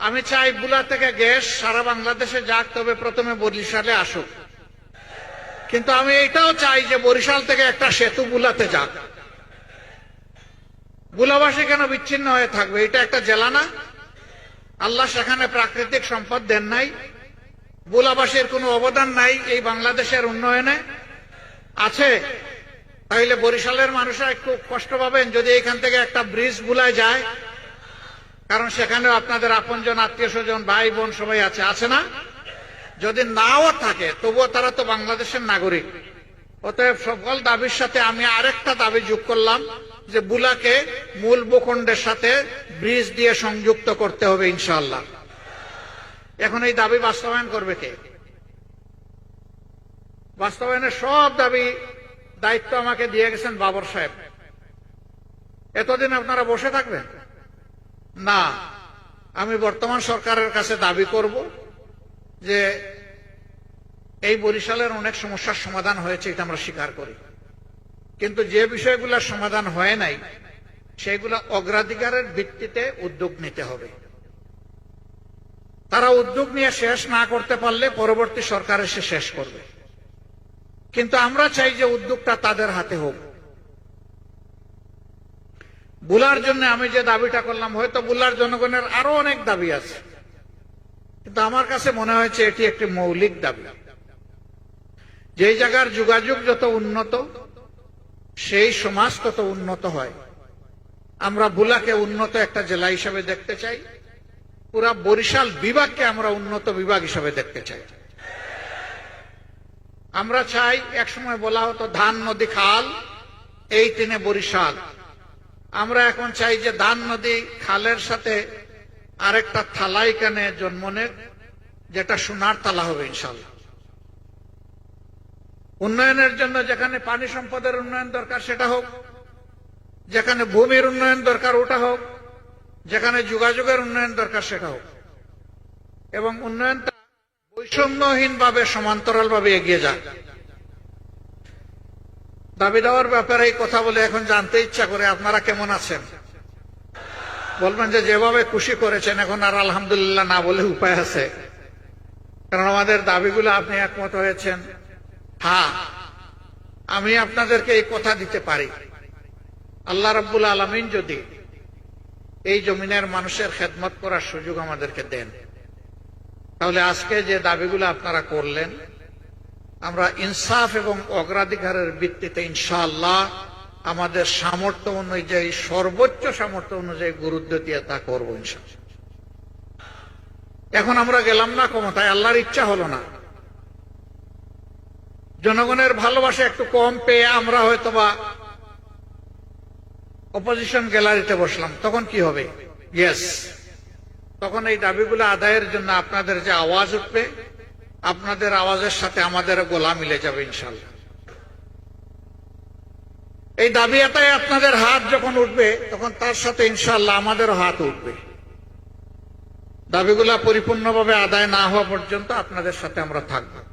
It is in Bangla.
আমি চাই বুলা থেকে গ্যাস সারা বাংলাদেশে যাক, তবে প্রথমে বরিশালে আসুক। কিন্তু আমি এটাও চাই যে বরিশাল থেকে একটা সেতু বুলাতে যাক। বুলাবাসী কেন বিচ্ছিন্ন হয়ে থাকবে? এটা একটা জেলা না। আল্লাহ সেখানে প্রাকৃতিক সম্পদ দেন নাই। বুলাবাসীর কোনো অবদান নাই এই বাংলাদেশের উন্নয়নে। আছে। তাইলে বরিশালের মানুষরা একটু কষ্ট পাবেন যদি এখান থেকে একটা ব্রিজ বুলায় যায়। কারণ সেখানেও আপনাদের আপনজন আত্মীয় স্বজন ভাই বোন সবাই আছে। আছে না? যদি নাও থাকে, তবুও তারা তো বাংলাদেশের নাগরিক। অতএব সকল দাবির সাথে আমি আরেকটা দাবি যোগ করলাম, যে বুলাকে মূল ভূখণ্ডের সাথে ব্রিজ দিয়ে সংযুক্ত করতে হবে ইনশাল্লাহ এখন এই দাবি বাস্তবায়ন করবে কে? বাস্তবায়নের সব দাবি দায়িত্ব আমাকে দিয়ে গেছেন বাবর সাহেব। এতদিন আপনারা বসে থাকবেন? না, আমি বর্তমান সরকারের কাছে দাবি করব যে এই বরিশালের অনেক সমস্যার সমাধান হয়েছে, এটা আমরা স্বীকার করি। কিন্তু যে বিষয়গুলোর সমাধান হয় নাই, সেগুলো অগ্রাধিকারের ভিত্তিতে উদ্যোগ নিতে হবে। তারা উদ্যোগ নিয়ে শেষ না করতে পারলে পরবর্তী সরকার এসে শেষ করবে। কিন্তু আমরা চাই যে উদ্যোগটা তাদের হাতে হোক। বুলার জন্য আমি যে দাবিটা করলাম, হয়তো বুলার জনগণের আরও অনেক দাবি আছে। কিন্তু আমার কাছে মনে হয়েছে এটি একটি মৌলিক দাবি। যেই জায়গার যোগাযোগ যত উন্নত, সেই সমাজ তত উন্নত হয়। আমরা বুলাকে উন্নত একটা জেলা হিসাবে দেখতে চাই। পুরা বরিশাল বিভাগকে আমরা উন্নত বিভাগ হিসাবে দেখতে চাই। আমরা চাই, একসময় বলা হতো, ধান, নদী, খাল, এই তিনে বরিশাল। আমরা এখন চাই যে দান নদী খালের সাথে আরেকটা থালা এখানে জন্ম নেক, যেটা সোনার তালা হবে ইনশাল্লাহ। উন্নয়নের জন্য যেখানে পানি সম্পদের উন্নয়ন দরকার সেটা হোক, যেখানে ভূমির উন্নয়ন দরকার ওটা হোক, যেখানে যোগাযোগের উন্নয়ন দরকার সেটা হোক। এবং উন্নয়নটা বৈষম্যহীন ভাবে সমান্তরাল এগিয়ে যাক। দাবি দেওয়ার ব্যাপারে এই কথা বলে এখন জানতে ইচ্ছা করে আপনারা কেমন আছেন? বলবেন যে যেভাবে খুশি করেছেন, এখন আর আলহামদুলিল্লাহ না বলে উপায় আছে। কারণ আমাদের দাবিগুলো আপনি একমত হয়েছেন। হ্যাঁ আমি আপনাদেরকে এই কথা দিতে পারি। আল্লাহ রব্বুল আলমিন যদি এই জমিনের মানুষের খেদমত করার সুযোগ আমাদেরকে দেন, তাহলে আজকে যে দাবিগুলো আপনারা করলেন আমরা ইনসাফ এবং অগ্রাধিকারের ভিত্তিতে ইনশাআল্লাহ আমাদের সামর্থ্য অনুযায়ী সর্বোচ্চ সামর্থ্য অনুযায়ী গুরুত্ব দিয়ে তা করব এখন আমরা গেলাম না ক্ষমতায়, আল্লাহর ইচ্ছা হলো না। জনগণের ভালোবাসা একটু কম পেয়ে আমরা হয়তোবা অপোজিশন গ্যালারিতে বসলাম, তখন কি হবে? ইয়েস তখন এই দাবিগুলো আদায়ের জন্য আপনাদের যে আওয়াজ উঠবে আপনাদের আওয়াজের সাথে আমাদের গোলা মিলে যাবে ইনশাল্লাহ। এই দাবি এটাই আপনাদের হাত যখন উঠবে, তখন তার সাথে ইনশাল্লাহ আমাদেরও হাত উঠবে। দাবিগুলা পরিপূর্ণভাবে আদায় না হওয়া পর্যন্ত আপনাদের সাথে আমরা থাকব।